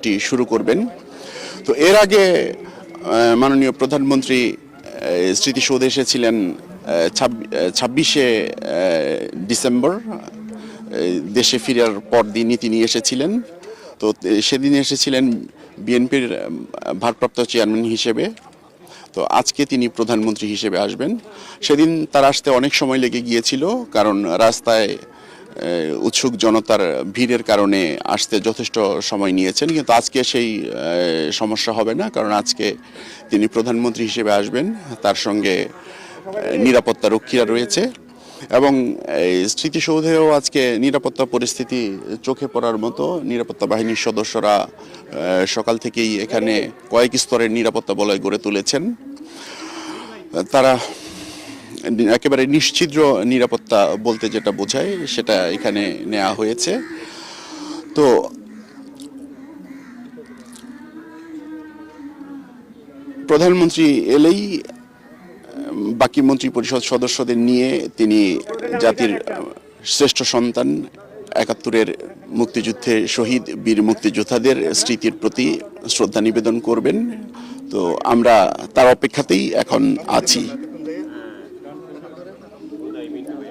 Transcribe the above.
অন্ত্যেষ্টি শুরু করবেন। তো এর আগে মাননীয় প্রধানমন্ত্রী স্মৃতিসৌধে এসেছিলেন ছাব্বিশে ডিসেম্বর দেশে ফিরার পর দিনই তিনি এসেছিলেন। তো সেদিন এসেছিলেন বিএনপির ভারপ্রাপ্ত চেয়ারম্যান হিসেবে। তো আজকে তিনি প্রধানমন্ত্রী হিসেবে আসবেন। সেদিন তার আসতে অনেক সময় লেগে গিয়েছিল, কারণ রাস্তায় উৎসুক জনতার ভিড়ের কারণে আসতে যথেষ্ট সময় নিয়েছেন, কিন্তু আজকে সেই সমস্যা হবে না, কারণ আজকে তিনি প্রধানমন্ত্রী হিসেবে আসবেন, তার সঙ্গে নিরাপত্তা রক্ষীরা রয়েছে এবং স্মৃতিসৌধেও আজকে নিরাপত্তা পরিস্থিতি চোখে পড়ার মতো, নিরাপত্তা বাহিনীর সদস্যরা সকাল থেকেই এখানে কয়েক স্তরের নিরাপত্তা বলয় গড়ে তুলেছেন। তারা একেবারে নিশ্চিদ্র নিরাপত্তা বলতে যেটা বোঝায়, সেটা এখানে নেওয়া হয়েছে। তো প্রধানমন্ত্রী এলেই, বাকি মন্ত্রী পরিষদ সদস্যদের নিয়ে তিনি জাতির শ্রেষ্ঠ সন্তান, একাত্তরের মুক্তিযুদ্ধে শহীদ বীর মুক্তিযোদ্ধাদের স্মৃতির প্রতি শ্রদ্ধা নিবেদন করবেন। তো আমরা তার অপেক্ষাতেই এখন আছি।